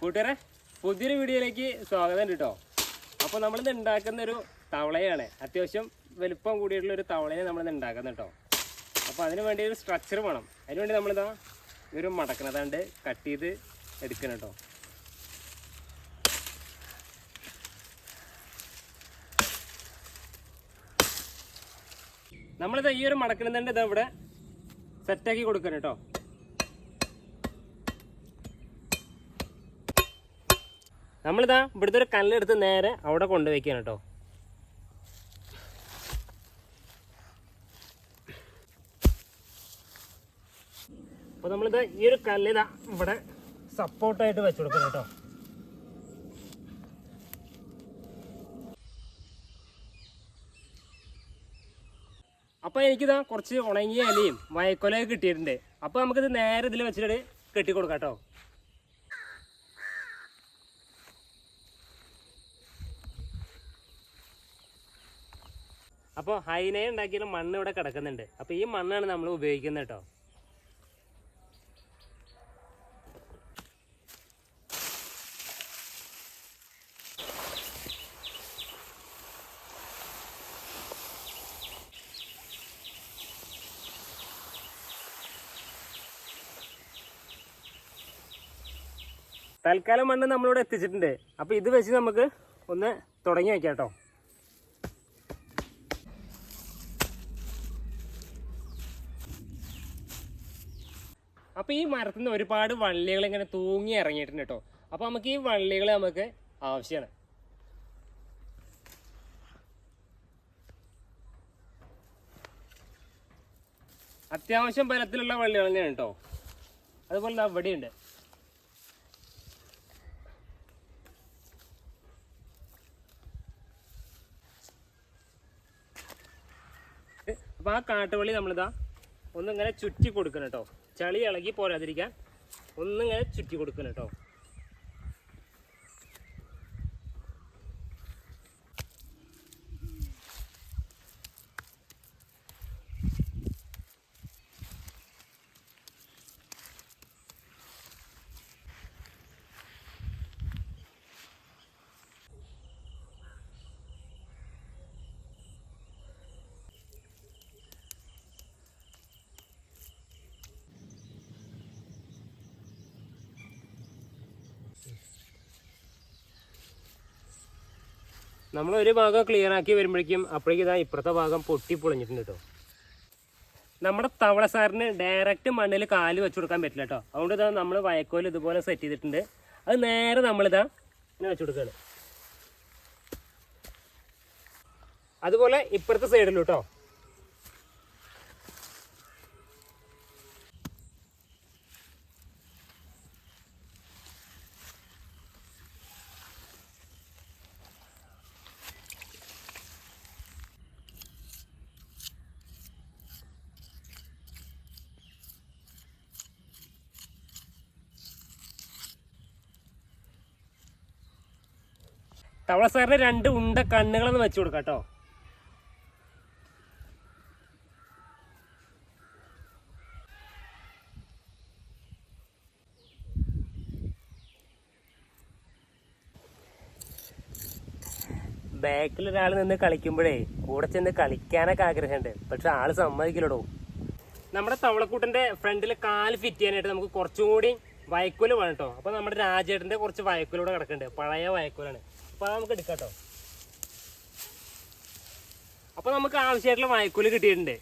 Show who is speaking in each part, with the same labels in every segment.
Speaker 1: കൂട്ടുകാരെ പുതിയൊരു വീഡിയോയിലേക്ക് സ്വാഗതം കേട്ടോ. അപ്പോൾ നമ്മളിന്ന് ഉണ്ടാക്കുന്ന ഒരു തവളയാണ്. അത്യാവശ്യം വലുപ്പം കൂടിയിട്ടുള്ള ഒരു തവളയെ നമ്മളിന്ന് ഉണ്ടാക്കുന്നത് കേട്ടോ. അപ്പോൾ അതിന് വേണ്ടി ഒരു സ്ട്രക്ചർ വേണം. അതിന് വേണ്ടി നമ്മളിതാ ഇവരും മടക്കണതാണ്ട് കട്ട് ചെയ്ത് എടുക്കണം കേട്ടോ. നമ്മളിത് ഈ ഒരു മടക്കണതണ്ട് ഇതാ ഇവിടെ സെറ്റാക്കി കൊടുക്കണം കേട്ടോ. നമ്മളിതാ ഇവിടുത്തെ ഒരു കല്ലെടുത്ത് നേരെ അവിടെ കൊണ്ടുവയ്ക്കുകയാണ് കേട്ടോ. അപ്പോൾ നമ്മളിതാ ഈ ഒരു കല്ലിതാ ഇവിടെ സപ്പോർട്ടായിട്ട് വെച്ച് കൊടുക്കണം കേട്ടോ. അപ്പോൾ എനിക്കിതാ കുറച്ച് ഉണങ്ങിയ ഇലയും വയക്കൊലയൊക്കെ കിട്ടിയിട്ടുണ്ട്. അപ്പോൾ നമുക്കിത് നേരെ ഇതിൽ വെച്ചിട്ട് കെട്ടിക്കൊടുക്കാം കേട്ടോ. അപ്പോൾ ഹൈനയെ ഉണ്ടാക്കിയാലും മണ്ണ് ഇവിടെ കിടക്കുന്നുണ്ട്. അപ്പോൾ ഈ മണ്ണാണ് നമ്മൾ ഉപയോഗിക്കുന്നത് കേട്ടോ. തൽക്കാലം മണ്ണ് നമ്മളിവിടെ എത്തിച്ചിട്ടുണ്ട്. അപ്പോൾ ഇത് വെച്ച് നമുക്ക് ഒന്ന് തുടങ്ങി വയ്ക്കാം കേട്ടോ. അപ്പോൾ ഈ മരത്തിൽ നിന്ന് ഒരുപാട് വള്ളികൾ ഇങ്ങനെ തൂങ്ങി ഇറങ്ങിയിട്ടുണ്ട് കേട്ടോ അപ്പോൾ നമുക്ക് ഈ വള്ളികൾ നമുക്ക് ആവശ്യമാണ് അത്യാവശ്യം ബലത്തിലുള്ള വള്ളികൾ തന്നെയാണ് കേട്ടോ അതുപോലെ അവിടെയുണ്ട് അപ്പോൾ ആ കാട്ടുവള്ളി നമ്മളിതാ ഒന്നിങ്ങനെ ചുറ്റി കൊടുക്കണം കേട്ടോ ചളി ഇളകി പോരാതിരിക്കാൻ ഒന്നിങ്ങനെ ചുറ്റി കൊടുക്കണം കേട്ടോ. നമ്മൾ ഒരു ഭാഗം ക്ലിയർ ആക്കി വരുമ്പോഴേക്കും അപ്പോഴേക്കും ഇതാ ഇപ്പുറത്തെ ഭാഗം പൊട്ടി പൊളിഞ്ഞിട്ടുണ്ട് കേട്ടോ നമ്മുടെ തവള സാറിന് ഡയറക്റ്റ് മണ്ണിൽ കാൽ വെച്ച് കൊടുക്കാൻ പറ്റില്ല കേട്ടോ അതുകൊണ്ട് ഇതാ നമ്മൾ വയക്കോൽ ഇതുപോലെ സെറ്റ് ചെയ്തിട്ടുണ്ട്. അത് നേരെ നമ്മളിതാ ഇങ്ങനെ വെച്ച് കൊടുക്കുകയാണ് അതുപോലെ ഇപ്പുറത്തെ സൈഡിലും കേട്ടോ തവള സാറിന് രണ്ട് ഉണ്ട കണ്ണുകളൊന്ന് വെച്ചു കൊടുക്കാം കേട്ടോ. ബാക്കിൽ ഒരാൾ നിന്ന് കളിക്കുമ്പോഴേ കൂടെ ചെന്ന് കളിക്കാനൊക്കെ ആഗ്രഹമുണ്ട്. പക്ഷെ ആൾ സമ്മതിക്കില്ലടോ. നമ്മുടെ തവളക്കൂട്ടിന്റെ ഫ്രണ്ടിൽ കാൽ ഫിറ്റ് ചെയ്യാനായിട്ട് നമുക്ക് കുറച്ചും കൂടി വയക്കൂൽ വേണം കേട്ടോ. അപ്പൊ നമ്മുടെ രാജേട്ടന്റെ കുറച്ച് വയക്കൂലൂടെ കിടക്കുന്നുണ്ട്. പഴയ വയക്കുലാണ് അപ്പൊ അത് നമുക്ക് എടുക്കാം കേട്ടോ അപ്പൊ നമുക്ക് ആവശ്യമായിട്ടുള്ള വയക്കുൽ കിട്ടിയിട്ടുണ്ട്.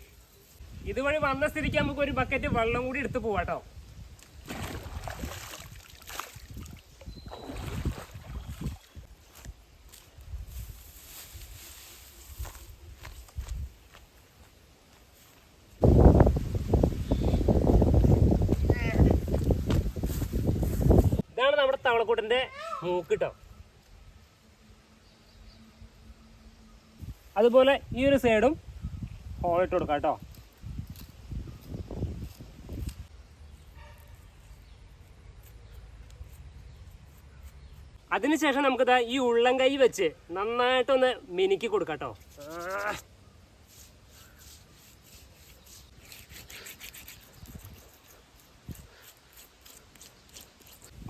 Speaker 1: ഇതുവഴി വന്ന സ്ഥിതിക്ക് നമുക്ക് ഒരു ബക്കറ്റ് വെള്ളം കൂടി എടുത്ത് പോവാട്ടോ. ഇതാണ് നമ്മുടെ തവളക്കൂട്ടന്റെ മൂക്ക് അതുപോലെ ഈ ഒരു സൈഡും ഹോൾ ഇട്ട് കൊടുക്കാം കേട്ടോ. അതിനുശേഷം നമുക്കിതാ ഈ ഉള്ളം കൈ വെച്ച് നന്നായിട്ടൊന്ന് മിനുക്കി കൊടുക്കാം കേട്ടോ.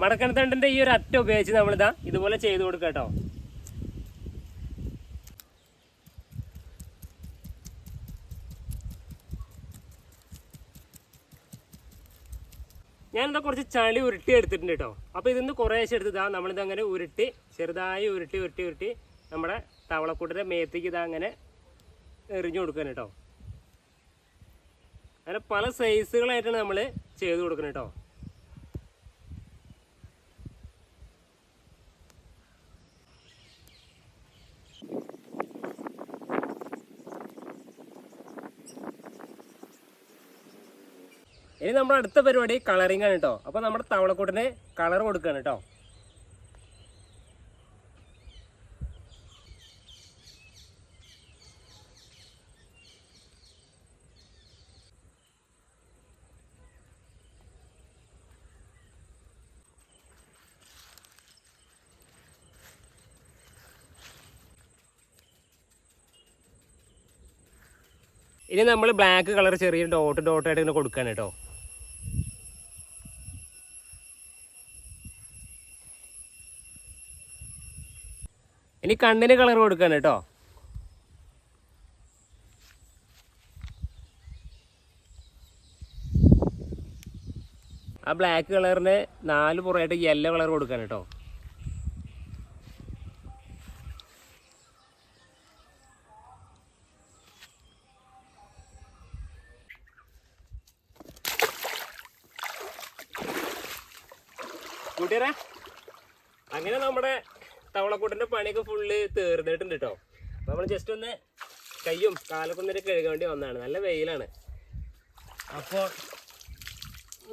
Speaker 1: മടക്കണത്തണ്ടിന്റെ ഈ ഒരു അറ്റ ഉപയോഗിച്ച് നമ്മളിതാ ഇതുപോലെ ചെയ്ത് കൊടുക്കാം കേട്ടോ. ഞാനിതാ കുറച്ച് ചളി ഉരുട്ടി എടുത്തിട്ടുണ്ട് കേട്ടോ. അപ്പോൾ ഇതിന്ന് കുറേശ്ശെ എടുത്തിതാ നമ്മളിത് അങ്ങനെ ഉരുട്ടി ചെറുതായി ഉരുട്ടി ഉരുട്ടി ഉരുട്ടി നമ്മുടെ തവളക്കൂട്ടിന്റെ മേത്തേക്ക് ഇതാ അങ്ങനെ എറിഞ്ഞു കൊടുക്കണം കേട്ടോ. അങ്ങനെ പല സൈസുകളായിട്ടാണ് നമ്മൾ ചെയ്ത് കൊടുക്കണം കേട്ടോ. ഇനി നമ്മുടെ അടുത്ത പരിപാടി കളറിംഗ് ആണ് കേട്ടോ അപ്പോൾ നമ്മുടെ തവളക്കൂട്ടിന് കളർ കൊടുക്കുകയാണ് കേട്ടോ ഇനി നമ്മൾ ബ്ലാക്ക് കളർ ചെറിയ ഡോട്ട് ഡോട്ടായിട്ട് ഇങ്ങനെ കൊടുക്കുകയാണ് കേട്ടോ ഇനി കണ്ണിന് കളർ കൊടുക്കാൻ കേട്ടോ. ആ ബ്ലാക്ക് കളറിന് നാല് പുറമായിട്ട് യെല്ലോ കളർ കൊടുക്കാൻ കേട്ടോ. കൂട്ടിയാരാ അങ്ങനെ നമ്മുടെ തവളക്കൂട്ടിന്റെ പണിയൊക്കെ ഫുള്ള് തീർന്നിട്ടുണ്ട് കേട്ടോ നമ്മൾ ജസ്റ്റ് ഒന്ന് കയ്യും കാലൊക്കെ ഒന്നിട്ട് കഴുകാൻ വേണ്ടി വന്നതാണ്. നല്ല വെയിലാണ്. അപ്പോൾ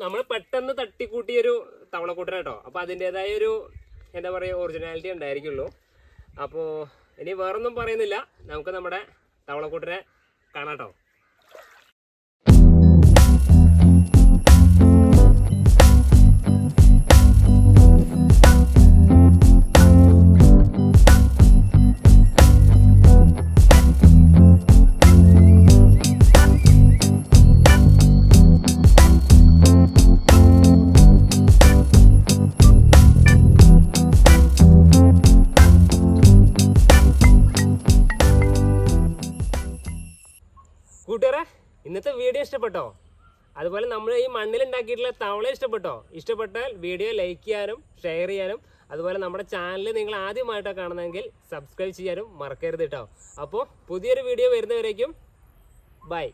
Speaker 1: നമ്മൾ പെട്ടെന്ന് തട്ടിക്കൂട്ടിയൊരു തവളക്കൂട്ടന കേട്ടോ അപ്പോൾ അതിന്റെതായ ഒരു എന്താ പറയുക ഒറിജിനാലിറ്റി ഉണ്ടായിരിക്കുള്ളൂ. അപ്പോൾ ഇനി വേറൊന്നും പറയുന്നില്ല. നമുക്ക് നമ്മുടെ തവളക്കൂട്ടനെ കാണാം കേട്ടോ ഇഷ്ടപ്പെട്ടോ? അതുപോലെ നമ്മൾ ഈ മണ്ണിൽ ഉണ്ടാക്കിയിട്ടുള്ള തവള ഇഷ്ടപ്പെട്ടോ? ഇഷ്ടപ്പെട്ടാൽ വീഡിയോ ലൈക്ക് ചെയ്യാനും ഷെയർ ചെയ്യാനും അതുപോലെ നമ്മുടെ ചാനൽ നിങ്ങൾ ആദ്യമായിട്ടാണ് കാണുന്നതെങ്കിൽ സബ്സ്ക്രൈബ് ചെയ്യാനും മറക്കരുത് കേട്ടോ അപ്പോൾ പുതിയൊരു വീഡിയോ വരുന്നവരേക്കും ബൈ